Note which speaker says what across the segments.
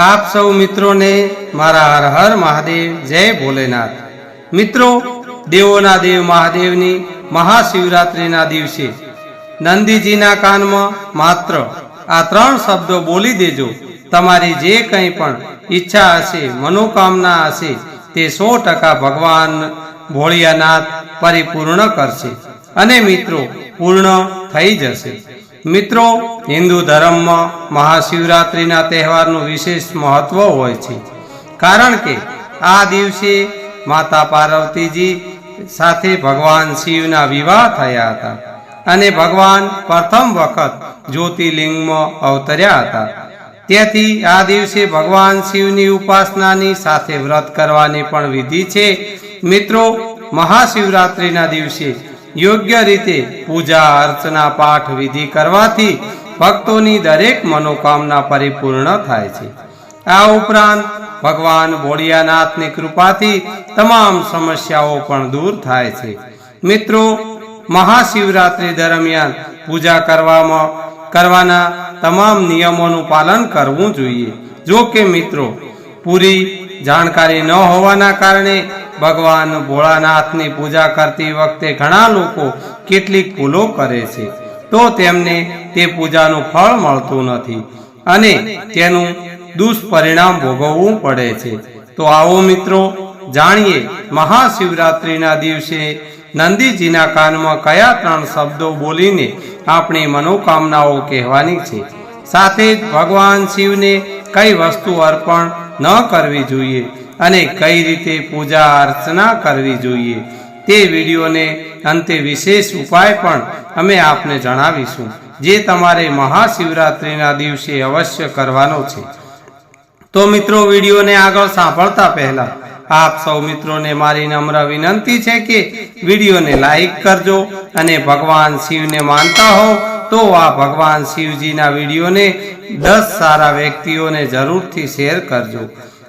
Speaker 1: આપ સૌ મિત્રોને મારા હર હર મહાદેવ, જય ભોલેનાથ. મિત્રો, દેવોના દેવ મહાદેવની મહાશિવરાત્રિના દિવસે નંદીજીના કાનમાં માત્ર આ ત્રણ શબ્દો બોલી દેજો. તમારી જે કંઈ પણ ઈચ્છા હશે, મનોકામના હશે, તે સો ટકા ભગવાન ભોળિયાનાથ પરિપૂર્ણ કરશે. અને મિત્રો, પૂર્ણ થઈ જશે. મિત્રો, હિન્દુ ધર્મમાં મહાશિવરાત્રિના તહેવારનું વિશેષ મહત્વ હોય છે. કારણ કે આ દિવસે માતા પાર્વતીજી સાથે ભગવાન શિવના વિવાહ થયા હતા અને ભગવાન પ્રથમ વખત જ્યોતિર્લિંગમાં અવતર્યા હતા. તેથી આ દિવસે ભગવાન શિવની ઉપાસનાની સાથે વ્રત કરવાની પણ વિધિ છે. મિત્રો, મહાશિવરાત્રિના દિવસે યોગ્ય રીતે પૂજા, અર્ચના, પાઠ, વિધિ કરવાથી ભક્તોની દરેક મનોકામના પરિપૂર્ણ થાય છે. આ ઉપરાંત ભગવાન ભોળિયાનાથની કૃપાથી તમામ સમસ્યાઓ પણ દૂર થાય છે. મિત્રો, મહાશિવરાત્રિ દરમિયાન પૂજા કરવામાં, કરવાના તમામ નિયમોનું પાલન કરવું જોઈએ. જો કે મિત્રો, પૂરી જાણકારી ન હોવાના કારણે ભગવાન ભોળાનાથની પૂજા કરતી વખતે ઘણા લોકો કેટલીક ભૂલો કરે છે. તો તેમને તે પૂજાનું ફળ મળતું નથી અને તેનું દુષ્પરિણામ ભોગવવું પડે છે. તો આવો મિત્રો, જાણીએ મહાશિવરાત્રિના દિવસે નંદીજીના કાનમાં કયા ત્રણ શબ્દો બોલીને આપણી મનોકામનાઓ કહેવાની છે. સાથે જ ભગવાન શિવને કઈ વસ્તુ અર્પણ ન કરવી જોઈએ? અને કઈ રીતે પૂજા અર્ચના કરવી જોઈએ તે વિડીયોને અંતે વિશેષ ઉપાય પણ અમે આપને જણાવીશું, જે તમારે મહાશિવરાત્રિના દિવસે અવશ્ય કરવાનો છે. તો મિત્રો, વિડીયોને આગળ સાંભળતા પહેલા આપ સૌ મિત્રોને મારી નમ્ર વિનંતી છે કે વિડીયોને લાઈક કરજો અને ભગવાન શિવને માનતા હો તો આ ભગવાન શિવજીના વિડીયોને દસ સારા વ્યક્તિઓને જરૂરથી શેર કરજો.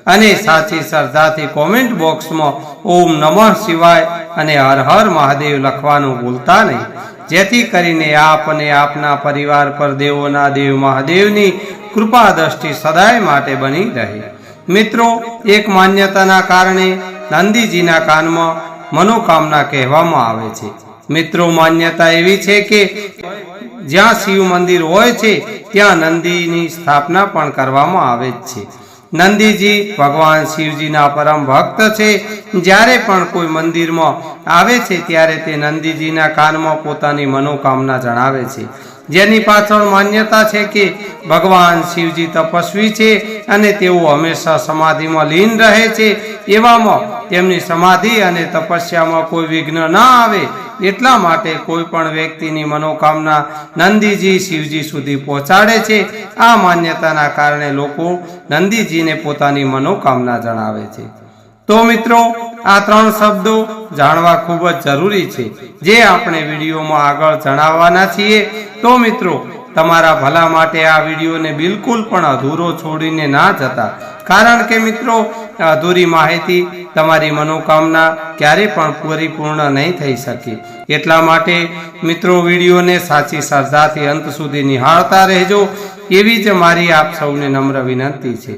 Speaker 1: અને સાચી શ્રદ્ધાથી કોમેન્ટ બોક્સમાં ઓમ નમઃ શિવાય અને હર હર મહાદેવ લખવાનું ભૂલતા નહીં. જેથી કરીને આપ અને આપના પરિવાર પર દેવોના દેવ મહાદેવની કૃપા દ્રષ્ટિ સદાય માટે બની રહે. મિત્રો, એક માન્યતાના કારણે નંદીજીના કાનમાં મનોકામના કહેવામાં આવે છે. મિત્રો, માન્યતા એવી છે કે જ્યાં શિવ મંદિર હોય છે, ત્યાં નંદીની સ્થાપના પણ કરવામાં આવે જ છે. નંદીજી ભગવાન શિવજીના પરમ ભક્ત છે. જ્યારે પણ કોઈ મંદિરમાં આવે છે, ત્યારે તે નંદીજીના કાનમાં પોતાની મનોકામના જણાવે છે. જેની પાછળ માન્યતા છે કે ભગવાન શિવજી તપસ્વી છે અને તેઓ હંમેશા સમાધિમાં લીન રહે છે. એવામાં તેમની સમાધિ અને તપસ્યામાં કોઈ વિઘ્ન ના આવે. એટલા માટે કોઈ પણ વ્યક્તિની મનોકામના નંદીજી શિવજી સુધી પહોંચાડે છે. આ માન્યતાના કારણે લોકો નંદીજીને પોતાની મનોકામના જણાવે છે. તો મિત્રો, આ ત્રણ શબ્દો જાણવા ખૂબ જ જરૂરી છે. જે આપણે વિડીયોમાં આગળ જણાવવાના છીએ. તો મિત્રો, તમારા ભલા માટે આ વિડીયોને બિલકુલ પણ અધૂરો છોડીને ના જતા. કારણ કે મિત્રો અધૂરી માહિતી તમારી મનોકામના ક્યારે પણ પરિપૂર્ણ નહીં થઈ શકે. એટલા માટે મિત્રો, વિડીયોને સાચી શ્રદ્ધાથી અંત સુધી નિહાળતા રહેજો. એવી જ મારી આપ સૌને નમ્ર વિનંતી છે.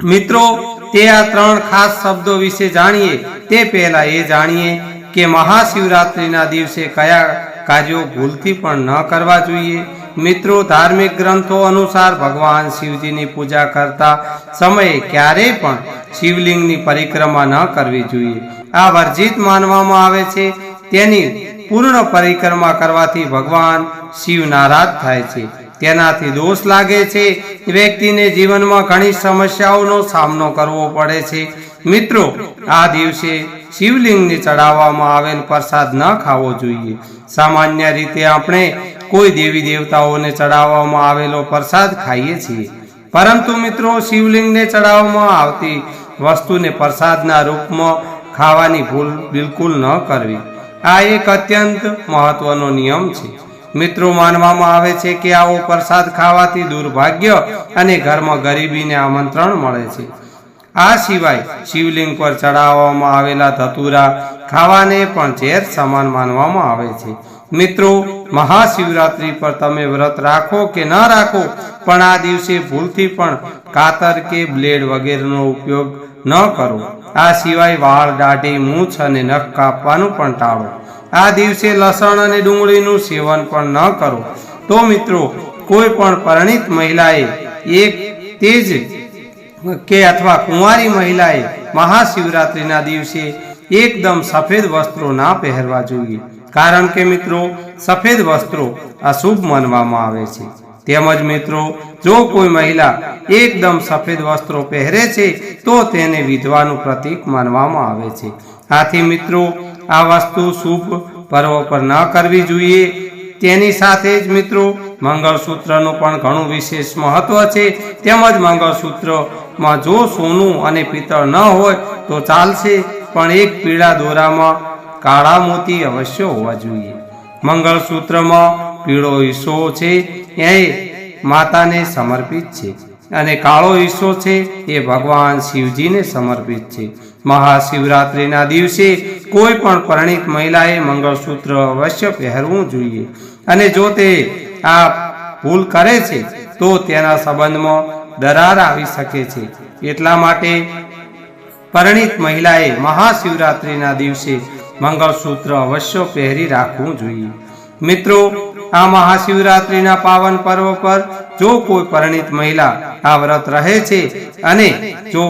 Speaker 1: મિત્રો, તે આ ત્રણ ખાસ શબ્દો વિશે જાણીએ. તે પહેલા એ જાણીએ કે મહાશિવરાત્રિના દિવસે કયા કાર્યો ભૂલથી પણ ન કરવા જોઈએ. મિત્રો, ધાર્મિક ગ્રંથો અનુસાર ભગવાન શિવજીની પૂજા કરતા સમયે ક્યારેય પણ શિવલિંગની પરિક્રમા ન કરવી જોઈએ. આ વર્જિત માનવામાં આવે છે. તેની પૂર્ણ પરિક્રમા કરવાથી ભગવાન શિવ નારાજ થાય છે. તેનાથી દોષ લાગે છે. વ્યક્તિને જીવનમાં ઘણી સમસ્યાઓનો સામનો કરવો પડે છે. મિત્રો, આ દિવસે શિવલિંગને ચડાવવામાં આવેલ પ્રસાદ ન ખાવો જોઈએ. સામાન્ય રીતે આપણે કોઈ દેવી દેવતાઓને ચડાવવામાં આવેલો પ્રસાદ ખાઈએ છીએ. પરંતુ મિત્રો, શિવલિંગને ચડાવવામાં આવતી વસ્તુને પ્રસાદના રૂપમાં ખાવાની ભૂલ બિલકુલ ન કરવી. આ એક અત્યંત મહત્વનો નિયમ છે. મિત્રો, માનવામાં આવે છે કે આવો પ્રસાદ ખાવાથી દુર્ભાગ્ય અને ઘરમાં ગરીબીને આમંત્રણ મળે છે. આ સિવાય શિવલિંગ પર ચડાવવામાં આવેલા ધતુરા ખાવાને પણ ઝેર સમાન માનવામાં આવે છે. મિત્રો, મહાશિવરાત્રિ પર તમે વ્રત રાખો કે ન રાખો, પણ આ દિવસે ભૂલથી પણ કાતર કે બ્લેડ વગેરેનો ઉપયોગ ન કરો. આ સિવાય વાળ, દાઢી, મૂછ અને નખ કાપવાનું પણ ટાળો. આ દિવસે લસણ અને ડુંગળીનું સેવન પણ ન કરો. તો મિત્રો, કોઈ પણ પરણિત મહિલાએ એક તેજ કે અથવા કુંવારી મહિલાએ મહાશિવરાત્રિના દિવસે એકદમ સફેદ વસ્ત્રો ના પહેરવા જોઈએ. કારણ કે મિત્રો, સફેદ વસ્ત્રો અશુભ માનવામાં આવે છે. તેમજ મિત્રો, જો કોઈ મહિલા એકદમ સફેદ વસ્ત્રો પહેરે છે, તો તેને વિધવાનું પ્રતીક માનવામાં આવે છે. આથી મિત્રો, આ વસ્તુ શુભ પર્વ પર ન કરવી જોઈએ. તેની સાથે જ મિત્રો મંગળસૂત્રનું પણ ઘણું વિશેષ મહત્વ છે. તેમજ મંગળસૂત્રમાં જો સોનું અને પિત્તળ ન હોય તો ચાલશે, પણ એક પીળા દોરામાં કાળા મોતી અવશ્ય હોવા જોઈએ. મંગળસૂત્રમાં પીળો હિસ્સો છે, એ માતાને સમર્પિત છે અને કાળો હિસ્સો છે, એ ભગવાન શિવજીને સમર્પિત છે. મહાશિવરાત્રિના દિવસે કોઈ પણ પરિણીત મહિલાએ મંગળસૂત્ર અવશ્ય પહેરવું જોઈએ. અને જો તે આ ભૂલ કરે છે, તો તેના સંબંધમાં દરાર આવી શકે છે. એટલા માટે પરણિત મહિલાએ મહાશિવરાત્રિના દિવસે મંગળસૂત્ર અવશ્ય પહેરી રાખવું જોઈએ. મિત્રો, આ મહાશિવરાત્રિના પાવન પર્વ પર જો કોઈ પરણિત મહિલા આ વ્રત રહે છે અને જો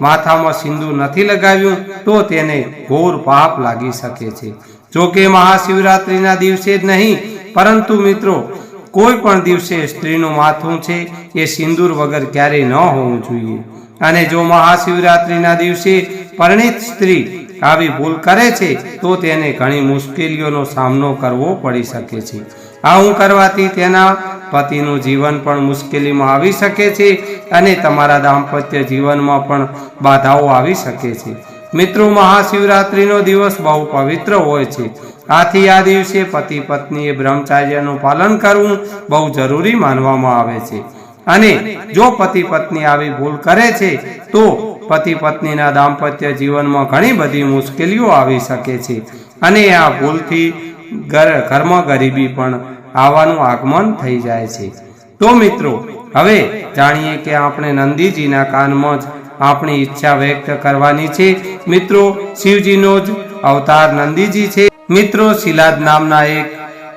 Speaker 1: માથામાં સિંદૂર નથી લગાવ્યું, તો તેને ઘોર પાપ લાગી શકે છે. જો કે મહાશિવરાત્રિના દિવસે જ નહીં પરંતુ મિત્રો, કોઈ પણ દિવસે સ્ત્રીનું માથું છે એ સિંદૂર વગર ક્યારેય ન હોવું જોઈએ. અને જો મહાશિવરાત્રિના દિવસે પરણિત સ્ત્રી આવી ભૂલ કરે છે, તો તેને ઘણી મુશ્કેલીઓનો સામનો કરવો પડી શકે છે. આવું કરવાથી તેના પતિનું જીવન પણ મુશ્કેલીમાં આવી શકે છે અને તમારા દાંપત્ય જીવનમાં પણ બાધાઓ આવી શકે છે. મિત્રો, મહાશિવરાત્રિનો દિવસ બહુ પવિત્ર હોય છે. આથી આ દિવસે પતિ પત્નીએ બ્રહ્મચાર્યનું પાલન કરવું બહુ જરૂરી માનવામાં આવે છે. અને જો પતિ પત્ની આવી ભૂલ કરે છે, તો પતિ પત્નીના દાંપત્ય જીવનમાં ઘણી બધી મુશ્કેલીઓ આવી શકે છે. અને આ ભૂલથી ઘર, ઘરમાં ગરીબી પણ આવવાનું આગમન થઈ જાય છે. તો મિત્રો, હવે જાણીએ કે આપણે નંદીજીના કાનમાં જ આપણી ઈચ્છા વ્યક્ત કરવાની છે. મિત્રો, શિવજીનો જ અવતાર નંદીજી છે. મિત્રો, શિલાદ નામના એક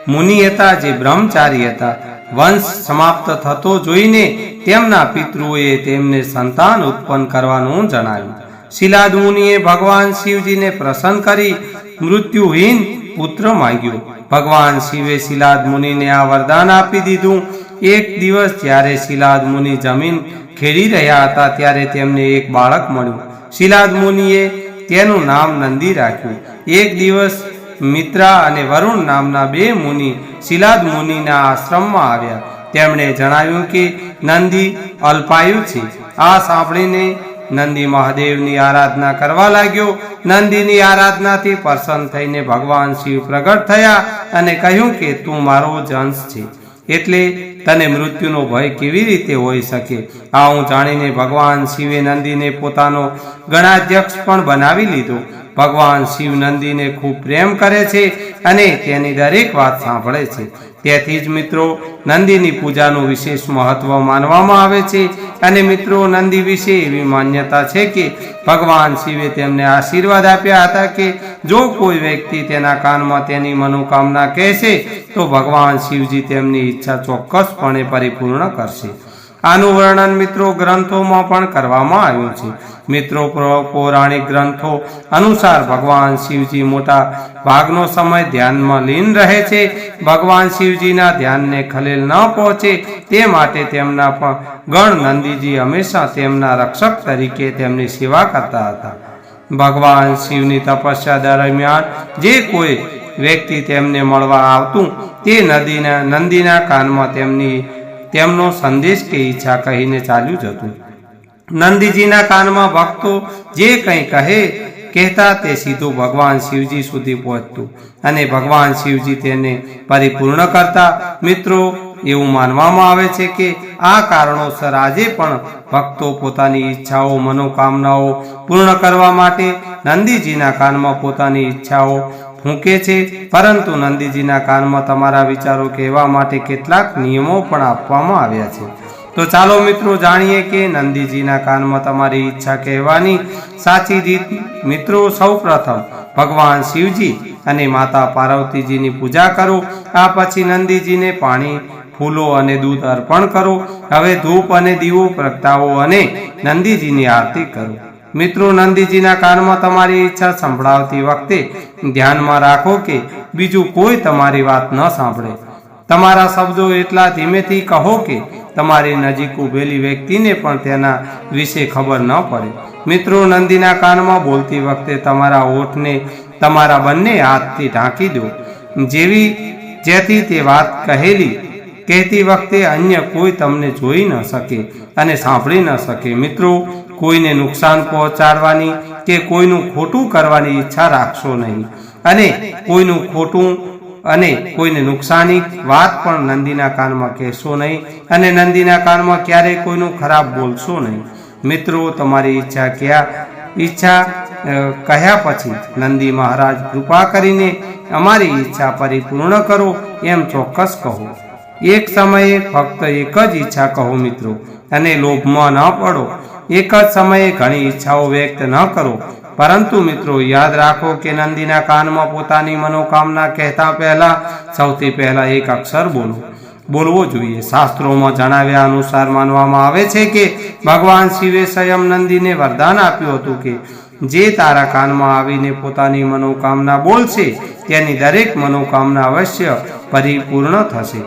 Speaker 1: મુનિ હતા જે બ્રહ્મચારી હતા. વંશ સમાપ્ત થતો જોઈને તેમના પિતૃએ તેમને સંતાન ઉત્પન્ન કરવાનું જણાવ્યું. શિલાદ મુનિએ ભગવાન શિવજીને પ્રસન્ન કરી મૃત્યુહીન પુત્ર માંગ્યો. ભગવાન શિવે શિલાદ મુનિને આ વરદાન આપી દીધું. એક દિવસ જ્યારે શિલાદ મુનિ જમીન ખેડી રહ્યા હતા ત્યારે તેમને એક બાળક મળ્યું. શિલાદ મુનિએ તેનું નામ નંદી રાખ્યું. એક દિવસ મિત્રા અને વરુણ નામના બે મુનિ શિલાદ મુનિના આશ્રમમાં આવ્યા. તેમણે જણાવ્યું કે, નંદી અલ્પાયુ છે. આ સાંભળીને નંદી મહાદેવની આરાધના કરવા લાગ્યો. નંદીની આરાધનાથી પ્રસન્ન થઈને ભગવાન શિવ પ્રગટ થયા અને કહ્યું કે, તું મારો જંશ છે. એટલે તને મૃત્યુનો ભય કેવી રીતે હોઈ શકે? આ હું જાણીને ભગવાન શિવે નંદીને પોતાનો ગણાધ્યક્ષ પણ બનાવી લીધો. ભગવાન શિવ નંદીને ખૂબ પ્રેમ કરે છે અને તેની દરેક વાત સાંભળે છે. તેથી જ મિત્રો, નંદીની પૂજાનું વિશેષ મહત્વ માનવામાં આવે છે અને મિત્રો, નંદી વિશે એવી માન્યતા છે કે ભગવાન શિવે તેમને આશીર્વાદ આપ્યા હતા કે જો કોઈ વ્યક્તિ તેના કાનમાં તેની મનોકામના કહેશે, તો ભગવાન શિવજી તેમની ઈચ્છા ચોક્કસપણે પરિપૂર્ણ કરશે. આનું વર્ણન મિત્રો ગ્રંથોમાં પણ કરવામાં આવ્યું છે. મિત્રો પૌરાણિક ગ્રંથો અનુસાર ભગવાન શિવજી મોટા ભાગનો સમય ધ્યાનમાં લીન રહે છે. ભગવાન શિવજીના ધ્યાનને ખલેલ ન પહોંચે તે માટે તેમના પણ ગણ નંદીજી હંમેશા તેમના રક્ષક તરીકે તેમની સેવા કરતા હતા. ભગવાન શિવની તપસ્યા દરમિયાન જે કોઈ વ્યક્તિ તેમને મળવા આવતું તે નદીના, નંદીના કાનમાં તેમની તેમનો સંદેશ કે ઈચ્છા કહીને ચાલ્યું જતું. નંદીજીના કાનમાં ભક્તો જે કંઈ કહે કહેતા તે સીધું ભગવાન શિવજી સુધી પહોંચતું અને ભગવાન શિવજી તેને પરિપૂર્ણ કરતા. મિત્રો, એવું માનવામાં આવે છે કે આ કારણોસર આજે પણ ભક્તો પોતાની ઈચ્છાઓ, મનોકામનાઓ પૂર્ણ કરવા માટે નંદીજીના કાનમાં પોતાની ઈચ્છાઓ ફૂંકે છે, પરંતુ નંદીજીના કાનમાં તમારા વિચારો કહેવા માટે કેટલાક નિયમો પણ આપવામાં આવ્યા છે. તો ચાલો મિત્રો જાણીએ કે નંદીજીના કાનમાં તમારી ઈચ્છા કહેવાની સાચી રીત મિત્રો સૌ પ્રથમ ભગવાન શિવજી અને માતા પાર્વતીજીની પૂજા કરો, આ પછી નંદીજીને પાણી, ફૂલો અને દૂધ અર્પણ કરો, હવે ધૂપ અને દીવો પ્રગટાવો અને નંદીજીની આરતી કરો. મિત્રો નંદીજીના કાનમાં તમારી ઈચ્છા સંભળાવતી વખતે ધ્યાનમાં રાખો કે બીજું કોઈ તમારી વાત ન સાંભળે. તમારા શબ્દો એટલા ધીમેથી કહો કે તમારી નજીક ઉભેલી વ્યક્તિને પણ તેના વિશે ખબર ન પડે. મિત્રો નંદીના કાનમાં બોલતી વખતે તમારા હોઠને તમારા બંને હાથથી ઢાંકી દો. જેવી જેથી તે વાત કહેલી, કહેતી વખતે અન્ય કોઈ તમને જોઈ ન શકે અને સાંભળી ન શકે. મિત્રો કોઈને નુકસાન પહોંચાડવાની કે કોઈનું ખોટું કરવાની ઈચ્છા રાખશો નહીં. અને કોઈનું ખોટું અને કોઈને નુકસાની વાત પણ નંદીના કાનમાં કહેશો નહીં અને નંદીના કાનમાં ક્યારેય કોઈનું ખરાબ બોલશો નહીં. મિત્રો, તમારી ઈચ્છા ક્યાં? ઈચ્છા કહ્યા પછી નંદી મહારાજ કૃપા કરીને અમારી ઈચ્છા પરિપૂર્ણ કરો એમ ચોક્કસ કહો. એક સમયે ફક્ત એક જ ઈચ્છા કહો મિત્રો, અને લોભમાં ન પડો. એક જ સમયે ઘણી ઈચ્છાઓ વ્યક્ત ન કરો. પરંતુ મિત્રો, યાદ રાખો કે નંદીના કાનમાં પોતાની મનોકામના કહેતા પહેલા સૌથી પહેલા એક અક્ષર બોલો. બોલવો જોઈએ. શાસ્ત્રોમાં જણાવ્યા અનુસાર માનવામાં આવે છે કે ભગવાન શિવે સ્વયં નંદીને વરદાન આપ્યું હતું કે જે તારા કાનમાં આવીને પોતાની મનોકામના બોલશે, તેની દરેક મનોકામના અવશ્ય પરિપૂર્ણ થશે.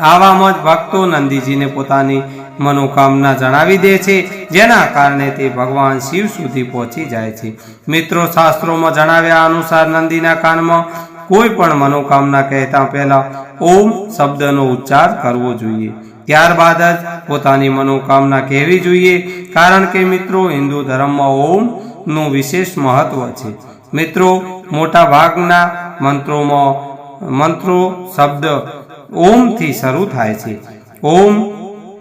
Speaker 1: આવામાં જ ભક્તો નંદીજીને પોતાની મનોકામના જણાવી દે છે, જેના કારણે તે ભગવાન શિવ સુધી પહોંચી જાય છે. મિત્રો, શાસ્ત્રોમાં જણાવ્યા અનુસાર નંદીના કાનમાં કોઈ પણ મનોકામના કહેતા પહેલા ઓમ શબ્દનો ઉચ્ચાર કરવો જોઈએ. ત્યારબાદ જ પોતાની મનોકામના કહેવી જોઈએ, કારણ કે મિત્રો, હિન્દુ ધર્મમાં ઓમનું વિશેષ મહત્વ છે. મિત્રો મોટા ભાગના મંત્રોમાં મંત્રો, શબ્દ ઓમથી શરૂ થાય છે. ઓમ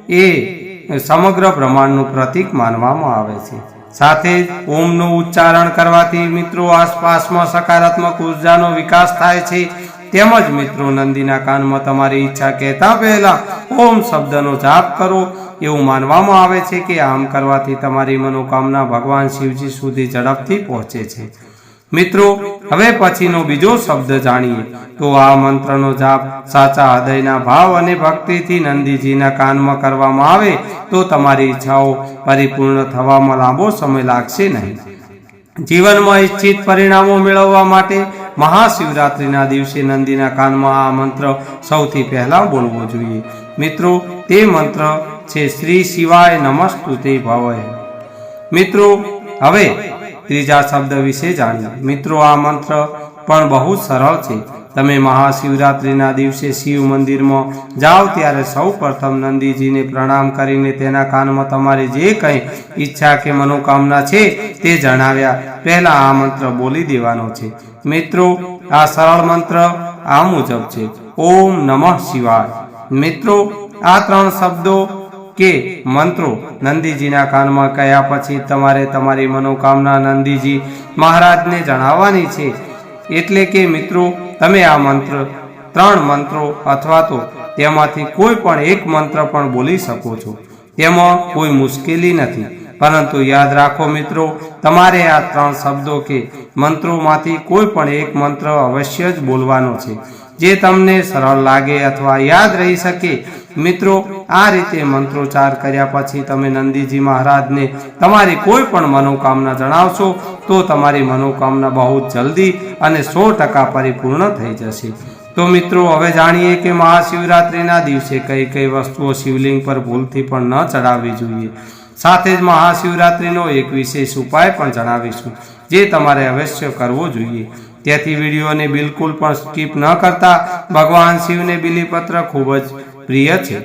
Speaker 1: એ સમગ્ર બ્રહ્માંડનું પ્રતીક માનવામાં આવે છે. સાથે જ ઓમનું ઉચ્ચારણ કરવાથી મિત્રો આસપાસમાં સકારાત્મક ઉર્જાનો વિકાસ થાય છે. તેમજ મિત્રો નંદીના કાનમાં તમારી ઈચ્છા કહેતા પહેલા ઓમ શબ્દનો જાપ કરો. એવું માનવામાં આવે છે કે આમ કરવાથી તમારી મનોકામના ભગવાન શિવજી સુધી ઝડપથી પહોંચે છે. મિત્રો, હવે પછીનો બીજો શબ્દ જાણીએ. તો આ મંત્રનો જાપ સાચા હૃદયના ભાવ અને ભક્તિથી નંદીજીના કાનમાં કરવામાં આવે તો તમારી ઈચ્છાઓ પરિપૂર્ણ થવામાં લાંબો સમય લાગશે નહીં. જીવનમાં ઈચ્છિત પરિણામો મેળવવા માટે મહાશિવરાત્રિના દિવસે નંદીના કાનમાં આ મંત્ર સૌથી પહેલા બોલવો જોઈએ. મિત્રો, તે મંત્ર છે શ્રી શિવાય નમસ્તુતે ભવય મિત્રો, હવે ત્રીજા શબ્દ વિશે જાણીએ. મિત્રો, આ મંત્ર પણ બહુ સરળ છે. તમે મહાશિવરાત્રિના દિવસે શિવ મંદિરમાં જાઓ ત્યારે સૌ પ્રથમ નંદીજીને પ્રણામ કરીને તેના કાનમાં તમારી જે કંઈ ઈચ્છા કે મનોકામના છે તે જણાવ્યા. પહેલા આ મંત્ર બોલી દેવાનો છે. મિત્રો, આ સરળ મંત્ર આ મુજબ છે. ઓમ નમઃ શિવાય. મિત્રો, આ ત્રણ શબ્દો કે મંત્રો? નંદીજીના કાનમાં કયા પછી તમારે તમારી મનોકામના નંદીજી મહારાજને જણાવવાની છે? એટલે કે મિત્રો, તમે આ મંત્ર, ત્રણ મંત્રો અથવા તો તેમાંથી કોઈ પણ એક મંત્ર પણ બોલી શકો છો. તેમાં કોઈ મુશ્કેલી નથી. પરંતુ યાદ રાખો મિત્રો, તમારે આ ત્રણ શબ્દો કે મંત્રોમાંથી કોઈ પણ એક મંત્ર અવશ્ય જ બોલવાનો છે. જે તમને સરળ લાગે અથવા યાદ રહી શકે, મિત્રો, આ રીતે મંત્રોચ્ચાર કર્યા પછી તમે નંદીજી મહારાજને તમારી કોઈ પણ મનોકામના જણાવશો, તો તમારી મનોકામના બહુ જલ્દી અને સો ટકા પરિપૂર્ણ થઈ જશે. તો મિત્રો, હવે જાણીએ કે મહાશિવરાત્રિના દિવસે કઈ કઈ વસ્તુઓ શિવલિંગ પર ભૂલથી પણ ન ચડાવવી જોઈએ. સાથે જ મહાશિવરાત્રિનો એક વિશેષ ઉપાય પણ જણાવીશું, જે તમારે અવશ્ય કરવો જોઈએ. તેથી વિડીયોને બિલકુલ પણ સ્કીપ ન કરતા ભગવાન શિવને બિલીપત્ર ખૂબ જ પ્રિય છે.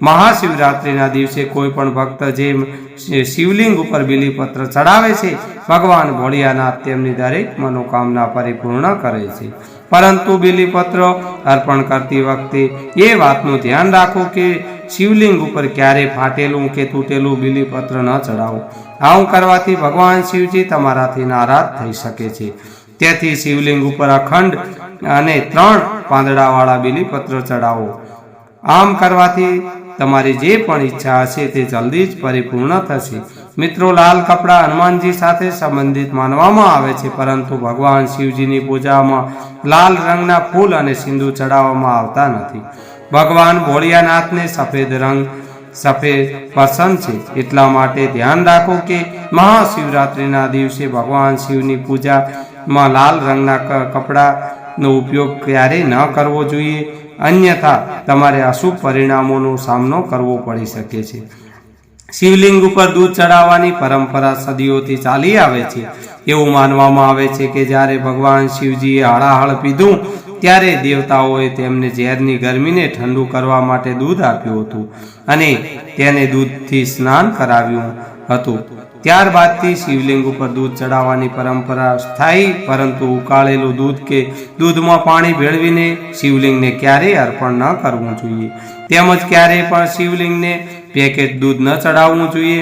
Speaker 1: મહાશિવરાત્રિના દિવસે કોઈ પણ ભક્ત જે શિવલિંગ ઉપર બિલીપત્ર ચડાવે છે, ભગવાન ભોળિયાનાથ તેમની દરેક મનોકામના પરિપૂર્ણ કરે છે. પરંતુ બિલીપત્ર અર્પણ કરતી વખતે એ વાતનું ધ્યાન રાખો કે શિવલિંગ ઉપર ક્યારે ફાટેલું કે તૂટેલું બિલીપત્ર ન ચડાવો. આવું કરવાથી ભગવાન શિવજી તમારાથી નારાજ થઈ શકે છે. તેથી શિવલિંગ ઉપર અખંડ અને ત્રણ પાંદડાવાળા બીલીપત્ર ચડાવો. આમ કરવાથી તમારી જે પણ ઈચ્છા હશે તે જલ્દી જ પરિપૂર્ણ થશે. મિત્રો, લાલ કપડાં હનુમાનજી સાથે સંબંધિત માનવામાં આવે છે, પરંતુ ભગવાન શિવજીની પૂજામાં લાલ રંગના ફૂલ અને સિંદૂર ચડાવવામાં આવતા નથી. ભગવાન ભોળિયાનાથને સફેદ રંગ, સફેદ પસંદ છે. એટલા માટે ધ્યાન રાખો કે મહાશિવરાત્રિના દિવસે ભગવાન શિવની પૂજામાં લાલ રંગના કપડાનો ઉપયોગ ક્યારેય ન કરવો જોઈએ? અન્યથા, તમારે અશુભ પરિણામોનો સામનો કરવો પડી શકે છે. શિવલિંગ ઉપર દૂધ ચડાવવાની પરંપરા સદીઓથી ચાલી આવે છે. એવું માનવામાં આવે છે કે જ્યારે ભગવાન શિવજીએ હળાહળ પીધું, ત્યારે દેવતાઓએ તેમને ઝેરની ગરમીને ઠંડુ કરવા માટે દૂધ આપ્યું હતું અને તેને દૂધથી સ્નાન કરાવ્યું હતું. ત્યારબાદથી શિવલિંગ ઉપર દૂધ ચડાવવાની પરંપરા સ્થાયી, પરંતુ ઉકાળેલું દૂધ કે દૂધમાં પાણી ભેળવીને શિવલિંગને ક્યારેય અર્પણ ન કરવું જોઈએ. તેમજ ક્યારેય પણ શિવલિંગને પેકેટ દૂધ ન ચડાવવું જોઈએ.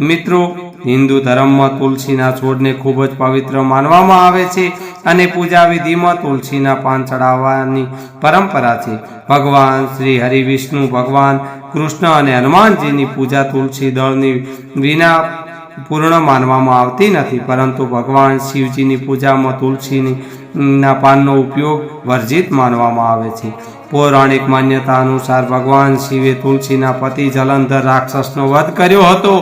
Speaker 1: મિત્રો, હિન્દુ ધર્મમાં તુલસીના છોડને ખૂબ જ પવિત્ર માનવામાં આવે છે અને પૂજા વિધિમાં તુલસીના પાન ચડાવવાની પરંપરા છે. ભગવાન શ્રી હરિ વિષ્ણુ, ભગવાન કૃષ્ણ અને હનુમાનજીની પૂજા તુલસી દળની વિના પૂર્ણ માનવામાં આવતી નથી, પરંતુ ભગવાન શિવજીની પૂજામાં તુલસીના પાનનો ઉપયોગ વર્જિત માનવામાં આવે છે. પૌરાણિક માન્યતા અનુસાર ભગવાન શિવે તુલસીના પતિ જલંધર રાક્ષસનો વધ કર્યો હતો.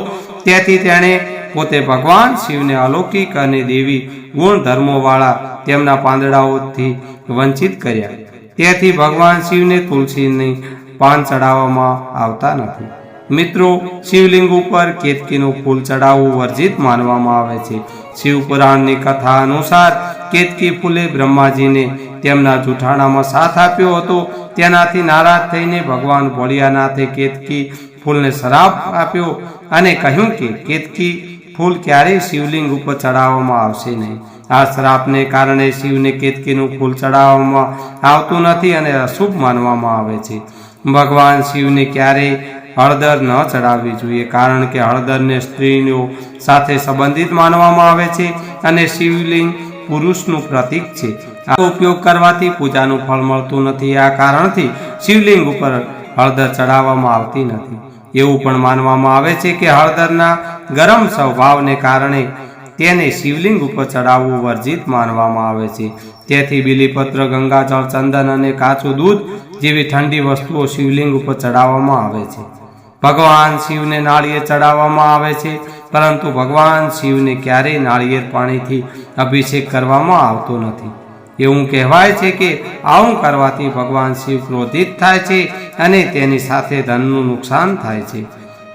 Speaker 1: તેથી તેણે પોતે ભગવાન શિવને અલૌકિક અને દેવી ગુણધર્મોવાળા તેમના પાંદડાઓથી વંચિત કર્યા. તેથી ભગવાન શિવને તુલસીની પાન ચડાવવામાં આવતા નથી. મિત્રો, શિવલિંગ ઉપર કેતકીનું ફૂલ ચડાવવું વર્જિત માનવામાં આવે છે. શિવપુરાણની કથા અનુસાર કેતકી ફૂલે બ્રહ્માજીને તેમના જૂઠાણામાં સાથ આપ્યો હતો. તેનાથી નારાજ થઈને ભગવાન ભોળિયાનાથે કેતકી ફૂલને શ્રાપ આપ્યો અને કહ્યું કે, કેતકી ફૂલ ક્યારેય શિવલિંગ ઉપર ચડાવવામાં આવશે નહીં. આ શ્રાપને કારણે શિવને કેતકીનું ફૂલ ચડાવવામાં આવતું નથી અને અશુભ માનવામાં આવે છે. ભગવાન શિવને ક્યારેય હળદર ન ચડાવવી જોઈએ, કારણ કે હળદરને સ્ત્રીઓ સાથે સંબંધિત માનવામાં આવે છે અને શિવલિંગ પુરુષનું પ્રતીક છે. આ ઉપયોગ કરવાથી પૂજાનું ફળ મળતું નથી. આ કારણથી શિવલિંગ ઉપર હળદર ચડાવવામાં આવતી નથી. એવું પણ માનવામાં આવે છે કે હળદરના ગરમ સ્વભાવને કારણે તેને શિવલિંગ ઉપર ચડાવવું વર્જિત માનવામાં આવે છે. તેથી બીલીપત્ર, ગંગાજળ, ચંદન અને કાચું દૂધ જેવી ઠંડી વસ્તુઓ શિવલિંગ ઉપર ચડાવવામાં આવે છે. ભગવાન શિવને નાળિયેર ચડાવવામાં આવે છે, પરંતુ ભગવાન શિવને ક્યારેય નાળિયેર પાણીથી અભિષેક કરવામાં આવતો નથી. એવું કહેવાય છે કે આવું કરવાથી ભગવાન શિવ ક્રોધિત થાય છે અને તેની સાથે ધનનું નુકસાન થાય છે.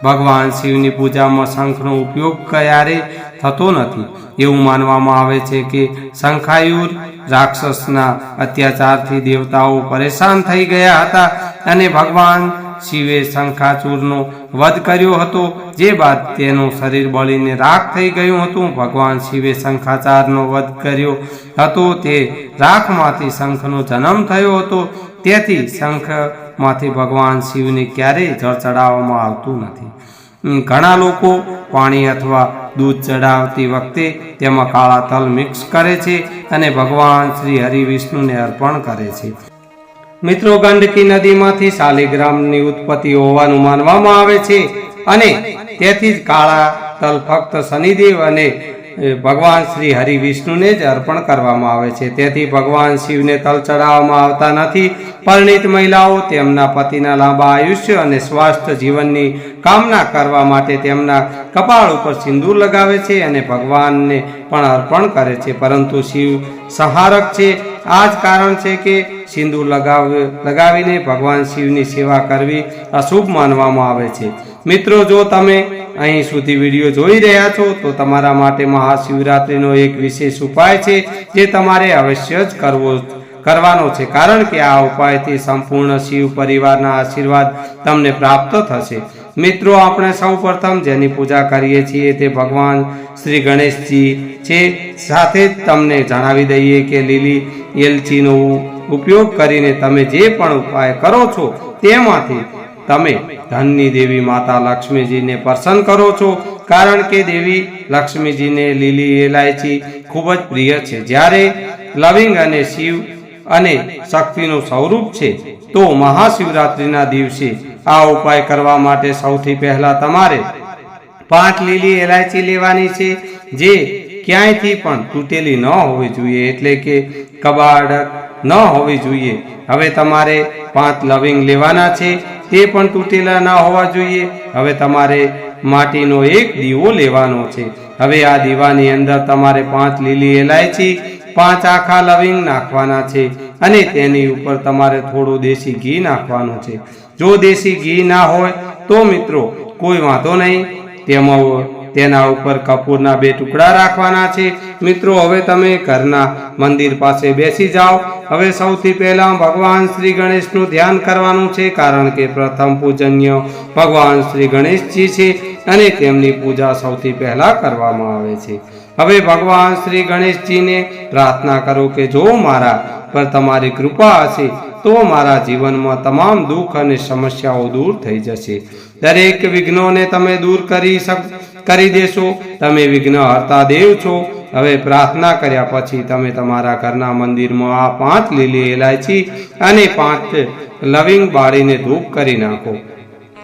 Speaker 1: ભગવાન શિવની પૂજામાં શંખનો ઉપયોગ ક્યારે થતો નથી. એવું માનવામાં આવે છે કે શંખાયુર રાક્ષસના અત્યાચારથી દેવતાઓ પરેશાન થઈ ગયા હતા અને ભગવાન શિવે શંખાચૂરનો વધ કર્યો હતો. જે બાદ તેનું શરીર બળીને રાખ થઈ ગયું હતું. ભગવાન શિવે શંખાચારનો વધ કર્યો હતો. તે રાખમાંથી શંખનો જન્મ થયો હતો. તેથી શંખમાંથી ભગવાન શિવને ક્યારેય જળ ચડાવવામાં આવતું નથી. ઘણા લોકો પાણી અથવા દૂધ ચડાવતી વખતે તેમાં કાળા તલ મિક્સ કરે છે અને ભગવાન શ્રી હરિ વિષ્ણુને અર્પણ કરે છે. મિત્રો, ગંડકી નદીમાંથી શાલિગ્રામની ઉત્પત્તિ હોવાનું માનવામાં આવે છે અને તેથી જ કાળા તલ ફક્ત શનિદેવ અને ભગવાન શ્રી હરિ વિષ્ણુને જ અર્પણ કરવામાં આવે છે. તેથી ભગવાન શિવને તલ ચડાવવામાં આવતા નથી. પરિણીત મહિલાઓ તેમના પતિના લાંબા આયુષ્ય અને સ્વાસ્થ્ય જીવનની કામના કરવા માટે તેમના કપાળ ઉપર સિંદૂર લગાવે છે અને ભગવાનને પણ અર્પણ કરે છે. પરંતુ શિવ સહારક છે. આ જ કારણ છે કે સિંદૂર લગાવ, લગાવીને ભગવાન શિવની સેવા કરવી અશુભ માનવામાં આવે છે. મિત્રો, જો તમે અહીં સુધી વીડિયો જોઈ રહ્યા છો, તો તમારા માટે મહાશિવરાત્રિનો એક વિશેષ ઉપાય છે, જે તમારે અવશ્ય જ કરવો કરવાનો છે. કારણ કે આ ઉપાયથી સંપૂર્ણ શિવ પરિવારના આશીર્વાદ તમને પ્રાપ્ત થશે. મિત્રો, આપણે સૌ પ્રથમ જેની પૂજા કરીએ છીએ તે ભગવાન શ્રી ગણેશજી છે. સાથે જ તમને જણાવી દઈએ કે લીલી એલચીનો ઉપયોગ કરીને તમે જે પણ ઉપાય કરો છો, તેમાંથી તમે ધનની દેવી માતા લક્ષ્મીજીને પ્રસન્ન કરો છો. કારણ કે દેવી લક્ષ્મીજીને લીલી એલાયચી ખૂબ જ પ્રિય છે. જ્યારે લવિંગ અને શિવ અને શક્તિનું સ્વરૂપ છે, તો મહાશિવરાત્રિના દિવસે આ ઉપાય કરવા માટે સૌથી પહેલા તમારે પાંચ લીલી એલાયચી લેવાની છે, જે ક્યાંયથી પણ તૂટેલી ન હોવી જોઈએ, એટલે કે કબાડ ન હોવી જોઈએ. હવે તમારે પાંચ લવિંગ લેવાના છે, તે પણ તૂટેલા ના હોવા જોઈએ. હવે તમારે માટીનો એક દીવો લેવાનો છે. હવે આ દીવાની અંદર તમારે પાંચ લીલી એલાયચી, પાંચ આખા લવિંગ નાખવાના છે અને તેની ઉપર તમારે થોડું દેશી ઘી નાખવાનું છે. જો દેશી ઘી ના હોય, તો મિત્રો કોઈ વાંધો નહીં. તેમાં તેના ઉપર કપૂરના બે ટુકડા રાખવાના છે. મિત્રો, હવે તમે ઘરના મંદિર પાસે બેસી જાઓ. હવે સૌથી પહેલા ભગવાન શ્રી ગણેશનું ધ્યાન કરવાનું છે, કારણ કે પ્રથમ પૂજન્ય ભગવાન શ્રી ગણેશજી છે અને તેમની પૂજા સૌથી પહેલા કરવામાં આવે છે. હવે ભગવાન શ્રી ગણેશજીને પ્રાર્થના કરો કે જો મારા પર તમારી કૃપા હશે, તો મારા જીવનમાં તમામ દુઃખ અને સમસ્યાઓ દૂર થઈ જશે. દરેક વિઘ્નોને તમે દૂર કરી શક કરી દેશો. તમે વિઘ્ન હર્તા દેવ છો. હવે પ્રાર્થના કર્યા પછી તમે તમારા ઘરના મંદિરમાં આ પાંચ લીલી એલાયચી અને પાંચ લવિંગ બાળીને ધૂપ કરી નાખો.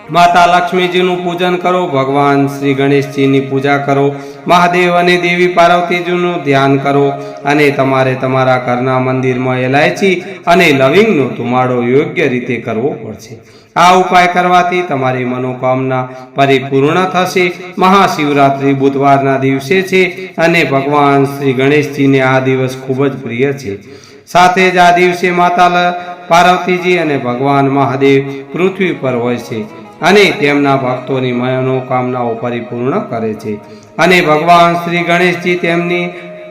Speaker 1: માતા લક્ષ્મીજીનું પૂજન કરો, ભગવાન શ્રી ગણેશજીની પૂજા કરો, મહાદેવ અને દેવી પાર્વતીજીનું ધ્યાન કરો અને તમારે તમારા ઘરના મંદિરમાં એલાયચી અને લવિંગનો ધુમાડો યોગ્ય રીતે કરવો પડશે. આ ઉપાય કરવાથી તમારી મનોકામના પરિપૂર્ણ થશે. મહાશિવરાત્રિ બુધવારના દિવસે છે અને ભગવાન શ્રી ગણેશજીને આ દિવસ ખૂબ જ પ્રિય છે. સાથે જ આ દિવસે માતા પાર્વતીજી અને ભગવાન મહાદેવ પૃથ્વી પર હોય છે. અને તેમના ભક્તોની મનોકામનાઓ પરિપૂર્ણ કરે છે. અને ભગવાન શ્રી ગણેશજી તેમની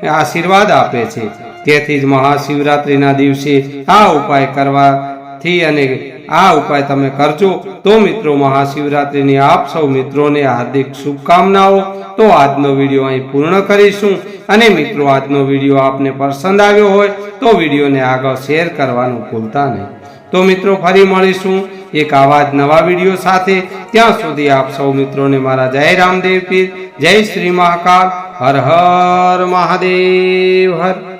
Speaker 1: આશીર્વાદ આપે છે. તેથી જ મહાશિવરાત્રિના દિવસે આ ઉપાય કરવાથી અને આ ઉપાય તમે કરજો. તો મિત્રો, મહાશિવરાત્રિની આપ સૌ મિત્રોને હાર્દિક શુભકામનાઓ. તો આજનો વીડિયો અહીં પૂર્ણ કરીશું. અને મિત્રો, આજનો વીડિયો આપને પસંદ આવ્યો હોય તો વિડીયોને આગળ શેર કરવાનું ભૂલતા નહીં. તો મિત્રો, ફરી મળીશું. એક આવા જ નવા વીડિયો સાથે ત્યાં સુધી આપ સૌ મિત્રોને મારા જય રામદેવ પીર, જય શ્રી મહાકાલ, હર હર મહાદેવ, હર